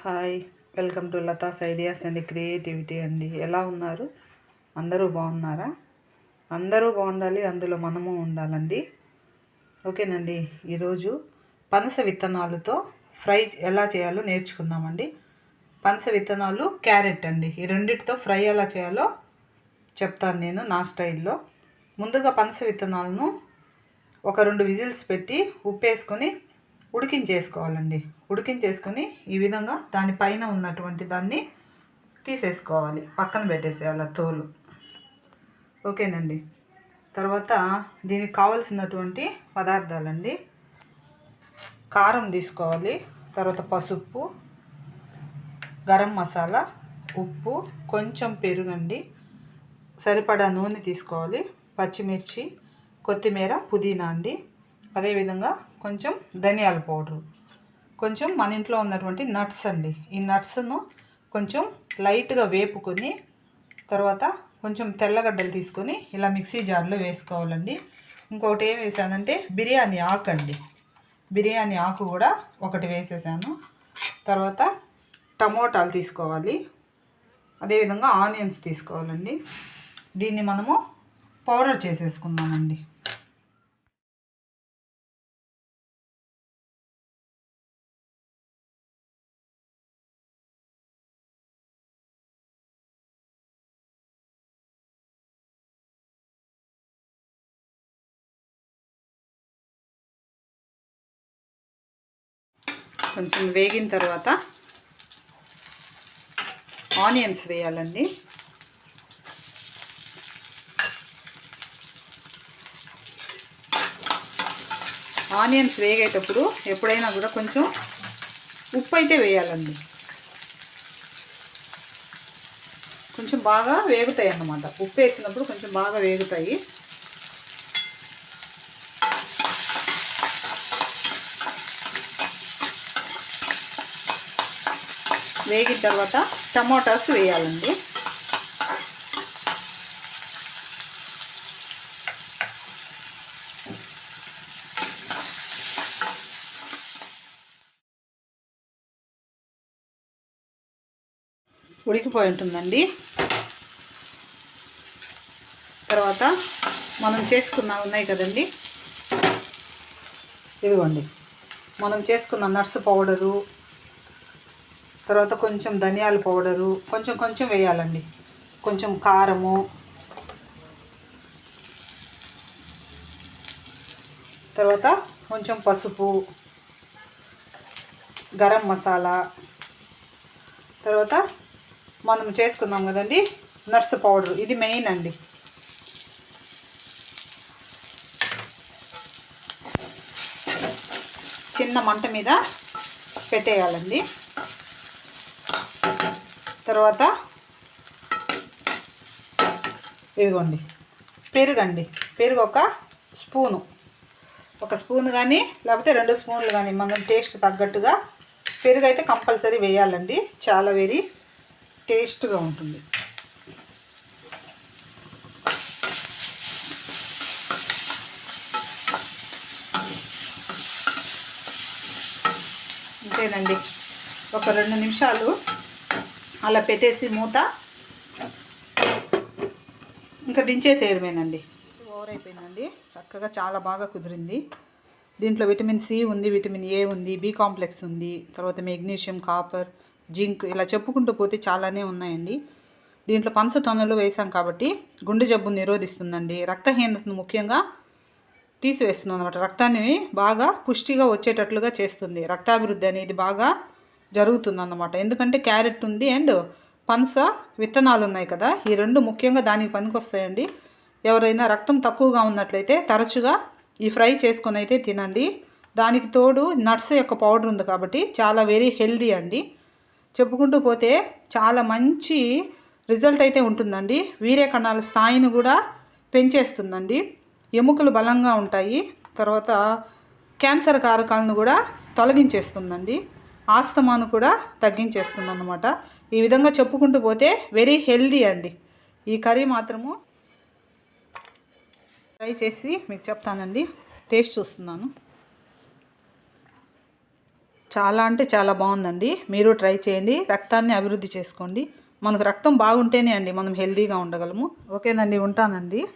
Hi welcome to Lata's ideas and creativity అండి. ఎలా ఉన్నారు? అందరూ బాగున్నారా? అందరూ బాగుండాలి అందులో మనము ఉండాలండి. ఓకేనండి ఈరోజు పనస విత్తనాలతో ఫ్రై ఎలా చేయాలో నేర్చుకుందామండి. పనస విత్తనాలు క్యారెట్ అండి. ఈ రెండిటితో ఫ్రై ఎలా చేయాలో చెప్తాను నేను నా స్టైల్లో. ముందుగా పనస విత్తనాలను ఒక రెండు విజిల్స్ పెట్టి ఉప్పు వేసుకొని ఉడికించేసుకోవాలండి ఉడికించేసుకొని ఈ విధంగా దానిపైన ఉన్నటువంటి దాన్ని తీసేసుకోవాలి. పక్కన పెట్టేసేయాలి తోలు. ఓకేనండి. తర్వాత దీనికి కావలసినటువంటి పదార్థాలండి. కారం తీసుకోవాలి. తర్వాత పసుపు గరం మసాలా ఉప్పు కొంచెం పెరుగండి. సరిపడా నూనె తీసుకోవాలి. పచ్చిమిర్చి కొత్తిమీర పుదీనా అండి. అదేవిధంగా కొంచెం ధనియాల పౌడరు. కొంచెం మన ఇంట్లో ఉన్నటువంటి నట్స్ అండి. ఈ నట్స్ను కొంచెం లైట్గా వేపుకొని తర్వాత కొంచెం తెల్లగడ్డలు తీసుకొని ఇలా మిక్సీ జార్లో వేసుకోవాలండి. ఇంకొకటి ఏం వేసానంటే బిర్యానీ ఆకు అండి బిర్యానీ ఆకు కూడా ఒకటి వేసేసాను. తర్వాత టమోటాలు తీసుకోవాలి. అదేవిధంగా ఆనియన్స్ తీసుకోవాలండి. దీన్ని మనము పౌడర్ చేసేసుకుందామండి. కొంచెం వేగిన తర్వాత ఆనియన్స్ వేయాలండి. ఆనియన్స్ వేగేటప్పుడు ఎప్పుడైనా కూడా కొంచెం ఉప్పు అయితే వేయాలండి. కొంచెం బాగా వేగుతాయి అన్నమాట. ఉప్పు వేసినప్పుడు కొంచెం బాగా వేగుతాయి. వేగిన తర్వాత టమాటాస్ వేయాలండి. ఉడికిపోయి ఉంటుందండి. తర్వాత మనం చేసుకున్న ఉన్నాయి కదండి. ఇదిగోండి. మనం చేసుకున్న నట్స్ పౌడరు తర్వాత కొంచెం ధనియాల పౌడరు కొంచెం కొంచెం వేయాలండి. కొంచెం కారము. తర్వాత కొంచెం పసుపు గరం మసాలా. తర్వాత మనం చేసుకున్నాం కదండి నర్స్ పౌడర్. ఇది మెయిన్ అండి. చిన్న మంట మీద పెట్టేయాలండి. తర్వాత ఇదిగోండి పెరుగండి. పెరుగు ఒక స్పూను. ఒక స్పూన్ కానీ లేకపోతే రెండు స్పూన్లు కానీ మనం టేస్ట్ తగ్గట్టుగా పెరుగు అయితే కంపల్సరీ వేయాలండి. చాలా వెరీ టేస్ట్గా ఉంటుంది. అంతేనండి ఒక రెండు నిమిషాలు అలా పెట్టేసి మూత. ఇంకా దించేసేయడమేనండి ఓవర్ అయిపోయిందండి చక్కగా చాలా బాగా కుదిరింది. దీంట్లో విటమిన్ సి ఉంది విటమిన్ ఏ ఉంది బి కాంప్లెక్స్ ఉంది తర్వాత మెగ్నీషియం కాపర్ జింక్ ఇలా చెప్పుకుంటూ పోతే చాలానే ఉన్నాయండి. దీంట్లో పంచతొనలు వేసాం కాబట్టి గుండె జబ్బు నిరోధిస్తుందండి. రక్తహీనతను ముఖ్యంగా తీసివేస్తుంది అనమాట రక్తాన్ని బాగా పుష్టిగా వచ్చేటట్లుగా చేస్తుంది. రక్తాభివృద్ధి అనేది బాగా జరుగుతుందన్నమాట. ఎందుకంటే క్యారెట్ ఉంది అండ్ పనస విత్తనాలు ఉన్నాయి కదా. ఈ రెండు ముఖ్యంగా దానికి పనికొస్తాయండి. ఎవరైనా రక్తం తక్కువగా ఉన్నట్లయితే తరచుగా ఈ ఫ్రై చేసుకొని అయితే తినండి. దానికి తోడు నట్స్ యొక్క పౌడర్ ఉంది కాబట్టి చాలా వెరీ హెల్దీ అండి. చెప్పుకుంటూ పోతే చాలా మంచి రిజల్ట్ అయితే ఉంటుందండి. వీర్య కణాల స్థాయిని కూడా పెంచేస్తుందండి. ఎముకలు బలంగా ఉంటాయి. తర్వాత క్యాన్సర్ కారకాలను కూడా తొలగించేస్తుందండి. ఆస్తమాను కూడా తగ్గించేస్తుంది అన్నమాట ఈ విధంగా చెప్పుకుంటూ పోతే వెరీ హెల్దీ అండి. ఈ కర్రీ మాత్రము ట్రై చేసి మీకు చెప్తానండి. టేస్ట్ చూస్తున్నాను. చాలా అంటే చాలా బాగుందండి. మీరు ట్రై చేయండి. రక్తాన్ని అభివృద్ధి చేసుకోండి. మనకు రక్తం బాగుంటేనే అండి మనం హెల్దీగా ఉండగలము. ఓకేనండి ఉంటానండి.